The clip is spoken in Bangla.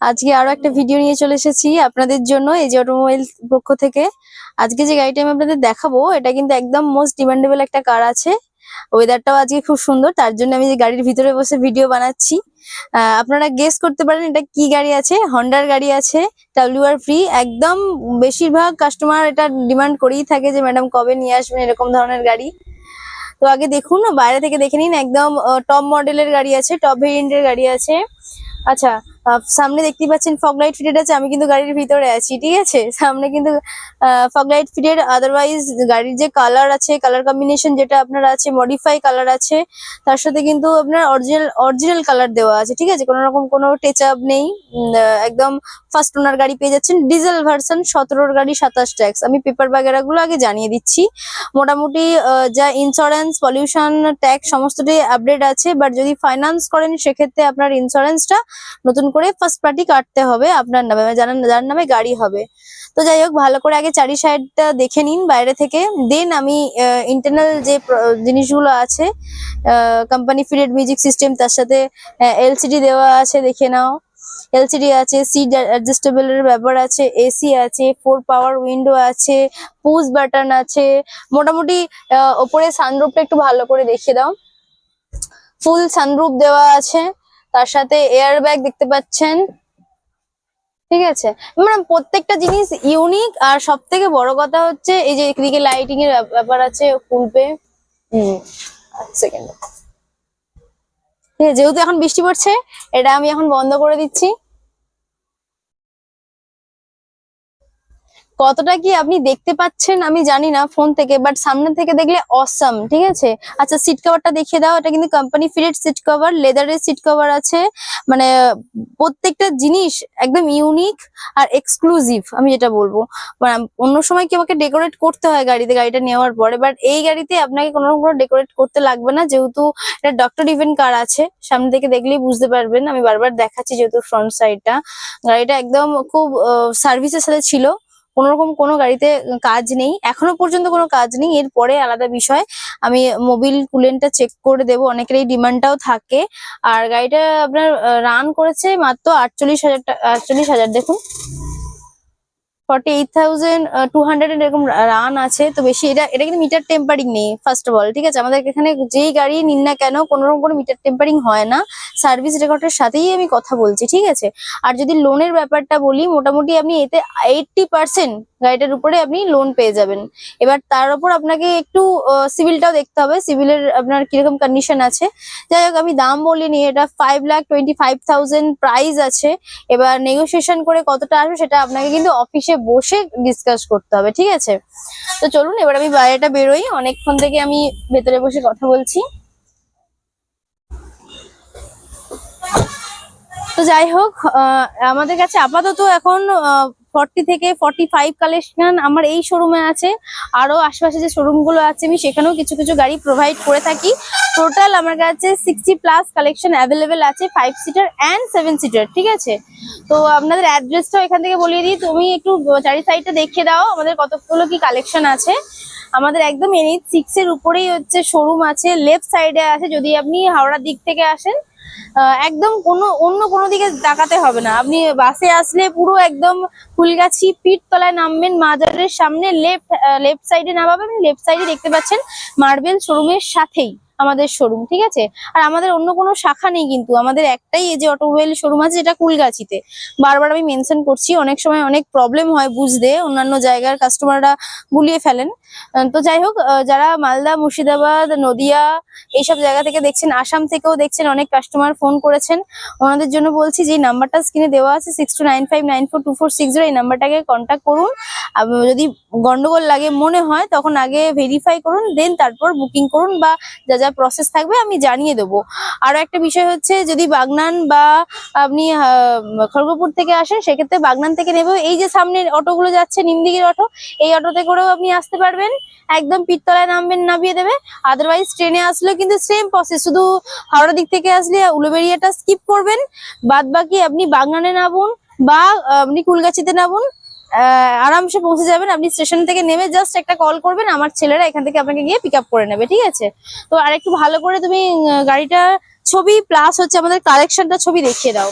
আজকে আরও একটা ভিডিও নিয়ে চলে এসেছি আপনাদের জন্য এই যে অটোমোবাইল পক্ষ থেকে। আজকে যে গাড়িটা আমি আপনাদের দেখাবো, এটা কিন্তু একদম মোস্ট ডিমান্ডেবল একটা কার আছে। ওয়েদারটাও আজকে খুব সুন্দর, তার জন্য আমি যে গাড়ির ভিতরে বসে ভিডিও বানাচ্ছি। আপনারা গেস করতে পারেন এটা কি গাড়ি আছে? হন্ডার গাড়ি আছে ডাব্লিউ আর ফ্রি একদম বেশিরভাগ কাস্টমার এটা ডিমান্ড করেই থাকে যে ম্যাডাম কবে নিয়ে আসবেন এরকম ধরনের গাড়ি। তো আগে দেখুন, বাইরে থেকে দেখে নিন, একদম টপ মডেলের গাড়ি আছে টপ ভেরিয়েন্টের গাড়ি আছে। আচ্ছা সামনে দেখতে পাচ্ছেন ফগ লাইট ফিটেড আছে, আমি কিন্তু গাড়ির ভিতরে আছি, ঠিক আছে? সামনে কিন্তু ফগ লাইট ফিটেড আদারওয়াইজ গাড়ির যে কালার আছে কালার কম্বিনেশন যেটা আপনার আছে মডিফাই কালার আছে, তার সাথে কিন্তু আপনার অরিজিনাল অরিজিনাল কালার দেওয়া আছে, ঠিক আছে? কোনো রকম কোনো টেচ আপ নেই একদম ফার্স্ট ওনার গাড়ি পেয়ে যাচ্ছেন ডিজেল ভার্সন সতেরোর গাড়ি সাতাশ ট্যাক্স আমি পেপার বাগেরা গুলো আগে জানিয়ে দিচ্ছি। মোটামুটি যা ইন্স্যুরেন্স পলিউশন ট্যাক্স সমস্তটাই আপডেট আছে বাট যদি ফাইন্যান্স করেন, সেক্ষেত্রে আপনার ইন্স্যুরেন্সটা নতুন করে ফার্স্ট পার্টি কাটতে হবে আপনার নামে মানে যার যার নামে গাড়ি হবে। তো যাই হোক, ভালো করে আগে চারি সাইডটা দেখে নিন বাইরে থেকে। দেন আমি ইন্টারনাল যে জিনিসগুলো আছে কোম্পানি ফিডেড মিউজিক সিস্টেম তার সাথে এলসিডি দেওয়া আছে, দেখে নাও। এলসিডি আছে সিট অ্যাডজাস্টেবল এর ব্যাপার আছে এসি আছে ফোর পাওয়ার উইন্ডো আছে পুশ বাটন আছে। মোটামুটি ওপরে সানরুফটা একটু ভালো করে দেখিয়ে দাও। ফুল সানরুফ দেওয়া আছে। তার সাথে এয়ার ব্যাগ দেখতে পাচ্ছেন। ঠিক আছে? মানে প্রত্যেকটা জিনিস ইউনিক আর সব থেকে বড় কথা হচ্ছে, এই যে এদিকে লাইটিং এর ব্যাপ- ব্যাপার আছে, খুলবে। যেহেতু এখন বৃষ্টি পড়ছে, এটা আমি এখন বন্ধ করে দিচ্ছি। কতটা কি আপনি দেখতে পাচ্ছেন আমি জানি না ফোন থেকে বাট সামনে থেকে দেখলে অসাম ঠিক আছে? আচ্ছা সিট কভারটা দেখিয়ে দাও, এটা কিন্তু কোম্পানি ফিটেড সিট কভার লেদারের সিট কভার আছে। মানে প্রত্যেকটা জিনিস একদম ইউনিক আর এক্সক্লুসিভ আমি যেটা বলব। মানে অন্য সময় কি আমাকে ডেকোরেট করতে হয় গাড়িতে, গাড়িটা নেওয়ার পরে? বাট এই গাড়িতে আপনাকে কোনো রকম কোনো ডেকোরেট করতে লাগবে না, যেহেতু এটা ডক্টর ইভেন্ট কার আছে। সামনে থেকে দেখলেই বুঝতে পারবেন, আমি বারবার দেখাচ্ছি যেহেতু ফ্রন্ট সাইডটা গাড়িটা একদম খুব সার্ভিসের সাথে ছিল। কোনো রকম কোনো গাড়িতে কাজ নেই, এখনও পর্যন্ত কোনো কাজ নেই। এরপরে আলাদা বিষয়, আমি মোবিল কুলেনটা চেক করে দেব অনেকের এই ডিমান্ডটাও থাকে। আর গাড়িটা আপনার রান করেছে মাত্র আটচল্লিশ হাজার আটচল্লিশ হাজার, দেখুন। Forty eight thousand two hundred এরকম রান আছে। তো বেশি এটা এটা কিন্তু মিটার টেম্পারিং নেই ফার্স্ট অফ অল ঠিক আছে? আমাদের এখানে যেই গাড়ি নিন না কেন কোনো রকম কোনো মিটার টেম্পারিং হয় না। সার্ভিস রেকর্ডের সাথেই আমি কথা বলছি, ঠিক আছে? আর যদি লোনের ব্যাপারটা বলি, মোটামুটি আপনি এতে এইটটি পার্সেন্ট গাড়িটার উপরে আপনি লোন পেয়ে যাবেন। এবার তার উপর আপনাকে একটু সিভিলটাও দেখতে হবে। সিভিলের আপনার কীরকম কন্ডিশন আছে। যাই হোক, আমি দাম বলিনি, এটা five lakh twenty five thousand price আছে। এবার নেগোসিয়েশন করে কতটা আসবে সেটা আপনাকে কিন্তু অফিসে বসে ডিসকাস করতে হবে, ঠিক আছে? তো চলুন, এবার আমি বাইরেটা বেরোই। অনেকক্ষণ থেকে আমি ভেতরে বসে কথা বলছি। তো যাই হোক আমাদের কাছে আপাতত এখন ফর্টি থেকে ফর্টি ফাইভ কালেকশন আমার এই শোরুমে আছে। আরও আশেপাশে যে শোরুমগুলো আছে, আমি সেখানেও কিছু কিছু গাড়ি প্রোভাইড করে থাকি। টোটাল আমার কাছে সিক্সটি প্লাস কালেকশন অ্যাভেলেবেল আছে five seater and seven seater ঠিক আছে? তো আপনাদের অ্যাড্রেসটাও এখান থেকে বলিয়ে দিই। তুমি একটু চারি সাইডটা দেখিয়ে দাও, আমাদের কতগুলো কি কালেকশন আছে। আমাদের একদম এনএইচ সিক্স এর উপরেই হচ্ছে শোরুম আছে লেফট সাইডে আছে, যদি আপনি হাওড়ার দিক থেকে আসেন একদম কোনো, অন্য কোনো দিকে তাকাতে হবে না। আপনি বাসে আসলে পুরো একদম ফুলগাছি পিঠতলায় নামবেন মাজারের সামনে লেফট লেফট সাইডে নামাবেন। লেফট সাইডে দেখতে পাচ্ছেন মার্বেল শোরুমের সাথেই। আমাদের শোরুম ঠিক আছে? আর আমাদের অন্য কোনো শাখা নেই কিন্তু, আমাদের একটাই এই যে অটোমোবাইল শোরুম আছে যেটা কুলগাছিতে। বারবার আমি মেনশন করছি, অনেক সময় অনেক প্রবলেম হয় বুঝতে, অন্যান্য জায়গার কাস্টমাররা গুলিয়ে ফেলেন। তো যাই হোক যারা মালদা, মুর্শিদাবাদ, নদিয়া এইসব জায়গা থেকে দেখছেন, আসাম থেকেও দেখছেন, অনেক কাস্টমার ফোন করেছেন। ওনাদের জন্য বলছি, যে নাম্বারটা স্ক্রিনে দেওয়া আছে six two nine five nine four two four six zero এই নাম্বারটাকে কন্ট্যাক্ট করুন। যদি গন্ডগোল লাগে, মনে হয়, তখন আগে ভেরিফাই করুন দেন তারপর বুকিং করুন বা যা যা প্রসেস থাকবে, আমি জানিয়ে দেবো। আরও একটা বিষয় হচ্ছে, যদি বাগনান বা আপনি খড়গপুর থেকে আসেন, সেক্ষেত্রে বাগনান থেকে নেবে এই যে সামনে অটোগুলো যাচ্ছে, নিমদিঘির অটো, এই অটোতে করেও আপনি আসতে পারবেন। একদম পিত্তলায় নামবেন, নামিয়ে দেবে। আদারওয়াইজ ট্রেনে আসলেও কিন্তু সেম প্রসেস শুধু হাওড়া দিক থেকে আসলে উলুবেড়িয়াটা স্কিপ করবেন। বাদ বাকি আপনি বাগনানে নামুন বা আপনি কুলগাছিতে নামুন। আরামসে পৌঁছে যাবেন। আপনি স্টেশন থেকে নেমে জাস্ট একটা কল করবেন। আমার ছেলেরা এখান থেকে আপনাকে গিয়ে পিক করে নেবে, ঠিক আছে? তো আর একটু ভালো করে তুমি গাড়িটা ছবি প্লাস হচ্ছে আমাদের কালেকশনটা ছবি দেখিয়ে দাও।